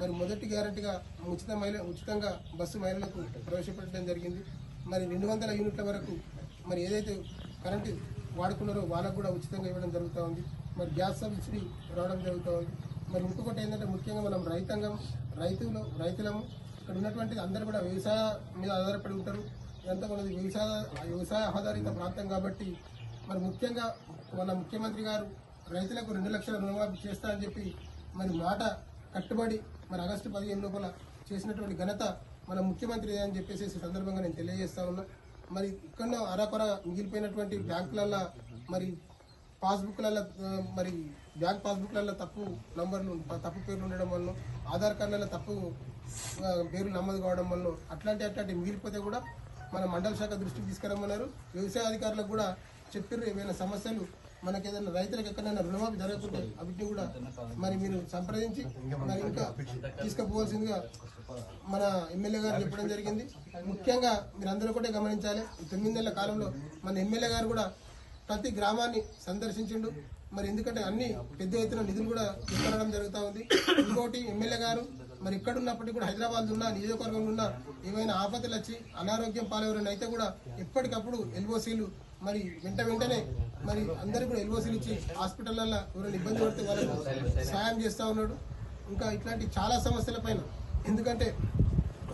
మరి మొదటి గ్యారెంటీగా ఉచిత మహిళ ఉచితంగా బస్సు మహిళలకు ప్రవేశపెట్టడం జరిగింది. మరి రెండు వందల యూనిట్ల వరకు మరి ఏదైతే కరెంటు వాడుకున్నారో వాళ్ళకు కూడా ఉచితంగా ఇవ్వడం జరుగుతూ ఉంది. మరి గ్యాస్ సబ్సిడీ రావడం జరుగుతూ ఉంది. మరి ఇంకొకటి ఏంటంటే ముఖ్యంగా మనం రైతాంగం రైతులు రైతులము ఇక్కడ ఉన్నటువంటి అందరూ కూడా వ్యవసాయ మీద ఆధారపడి ఉంటారు. ఇదంతా మనది వ్యవసాయ వ్యవసాయ ఆధారిత ప్రాంతం కాబట్టి మరి ముఖ్యంగా మన ముఖ్యమంత్రి గారు రైతులకు రెండు లక్షల రుణమాఫీ చేస్తా అని చెప్పి మరి మాట కట్టుబడి మరి ఆగస్టు పదిహేను లోపల చేసినటువంటి ఘనత మన ముఖ్యమంత్రి అని చెప్పేసి సందర్భంగా నేను తెలియజేస్తా ఉన్నా. మరి ఇక్కడ అరకొర మిగిలిపోయినటువంటి బ్యాంకులలో మరి పాస్బుక్లలో మరి బ్యాంక్ పాస్బుక్లలో తప్పు నంబర్లు తప్పు పేర్లు ఉండడం వల్ల ఆధార్ కార్డులలో తప్పు పేర్లు నమోదు కావడం వల్ల అట్లాంటి అట్లాంటి మిగిలిపోతే కూడా మన మండల శాఖ దృష్టికి తీసుకురమ్మన్నారు. వ్యవసాయ అధికారులకు కూడా చెప్పారు ఏమైనా సమస్యలు మనకి ఏదైనా రైతులకు ఎక్కడైనా రుణమాఫీ జరగకుంటే అవిటిని కూడా మరి మీరు సంప్రదించి మరి ఇంకా తీసుకుపోవాల్సిందిగా మన ఎమ్మెల్యే గారు చెప్పడం జరిగింది. ముఖ్యంగా మీరు అందరూ కూడా గమనించాలి. ఈ తొమ్మిది నెలల కాలంలో మన ఎమ్మెల్యే గారు కూడా ప్రతి గ్రామాన్ని సందర్శించిండు. మరి ఎందుకంటే అన్ని పెద్ద ఎత్తున నిధులు కూడా తీసుకురావడం జరుగుతూ ఉంది. ఇంకోటి ఎమ్మెల్యే గారు మరి ఇక్కడ ఉన్నప్పటికీ కూడా హైదరాబాద్ ఉన్న నియోజకవర్గంలో ఉన్న ఏమైనా ఆపదలు వచ్చి అనారోగ్యం పాలెవరైనా అయితే కూడా ఎప్పటికప్పుడు ఎల్ఓసీలు మరి వెంట వెంటనే మరి అందరికీ కూడా ఎల్ఓసీలు ఇచ్చి హాస్పిటల్లో ఎవరైనా ఇబ్బంది పడితే వాళ్ళకు సాయం చేస్తూ ఉన్నాడు. ఇంకా ఇట్లాంటి చాలా సమస్యల పైన ఎందుకంటే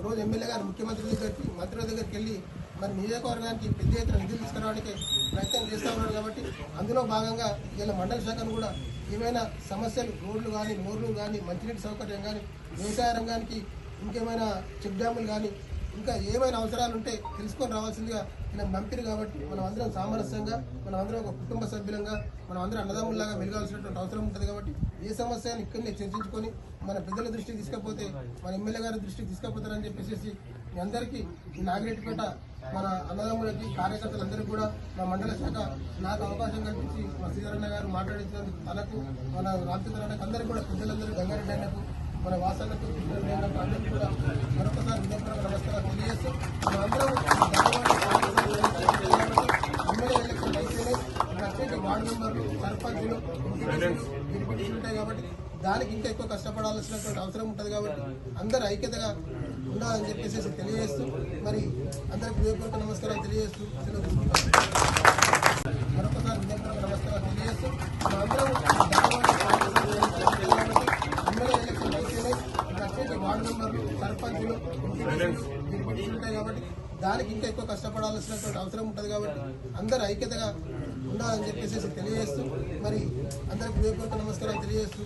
రోజు ఎమ్మెల్యే గారు ముఖ్యమంత్రి దగ్గరికి మంత్రుల దగ్గరికి వెళ్ళి మరి నియోజకవర్గానికి పెద్ద ఎత్తున నిధులు తీసుకురావడానికి ప్రయత్నం చేస్తూ ఉన్నాడు కాబట్టి అందులో భాగంగా ఇలా మండల శాఖను కూడా ఏమైనా సమస్యలు రోడ్లు కానీ మోర్లు కానీ మంచినీటి సౌకర్యం కానీ వ్యవసాయ రంగానికి ఇంకేమైనా చెక్ డ్యాములు కానీ ఇంకా ఏమైనా అవసరాలు ఉంటే తెలుసుకొని రావాల్సిందిగా ఈయన పంపిరు కాబట్టి మనం అందరం సామరస్యంగా మనం అందరం ఒక కుటుంబ సభ్యులంగా మనం అందరం అన్నదమ్ముల్లాగా వెలగాల్సినటువంటి అవసరం ఉంటుంది కాబట్టి ఏ సమస్యను ఇక్కడనే చర్చించుకొని మన పెద్దల దృష్టికి తీసుకపోతే మన ఎమ్మెల్యే గారి దృష్టికి తీసుకపోతారని చెప్పేసి మీ అందరికీ ఈ నాగిరెడ్డిపేట మన అన్నదమ్ములకి కార్యకర్తలందరికీ కూడా మా మండల శాఖ నాకు అవకాశం కల్పించి మా సీతారాయణ గారు మాట్లాడించినందుకు తనకు మన రామచంద్ర అందరికీ కూడా పెద్దలందరూ గంగారెడ్డి అన్నకు మన వాసనకు అందరికీ కూడా మరొకసారి వినపూర్వక నమస్కారం తెలియజేస్తూ మనందరం ఎమ్మెల్యే ఎలక్షన్ అయితేనే ప్రత్యేక వార్డు మెంబర్లు సర్పంచులు ఎంపీటీసీలు ఉంటాయి కాబట్టి దానికి ఇంకా ఎక్కువ కష్టపడాల్సినటువంటి అవసరం ఉంటుంది కాబట్టి అందరూ ఐక్యతగా ఉండాలని చెప్పేసి తెలియజేస్తూ మరి అందరికి హృదయపూర్వక నమస్కారం తెలియజేస్తూ మరొకసారి హృదయపూర్వక నమస్కారం తెలియజేస్తూ అందరం ఎమ్మెల్యే ఎలక్షన్ అయితేనే ప్రత్యేక వార్డు మెంబర్లు సర్పంచులు ఉంటాయి కాబట్టి దానికి ఇంకా ఎక్కువ కష్టపడాల్సినటువంటి అవసరం ఉంటుంది కాబట్టి అందరు ఐక్యతగా ఉండాలని చెప్పేసి తెలియజేస్తూ మరి అందరికి వివేకపూర్వక నమస్కారాలు తెలియజేస్తూ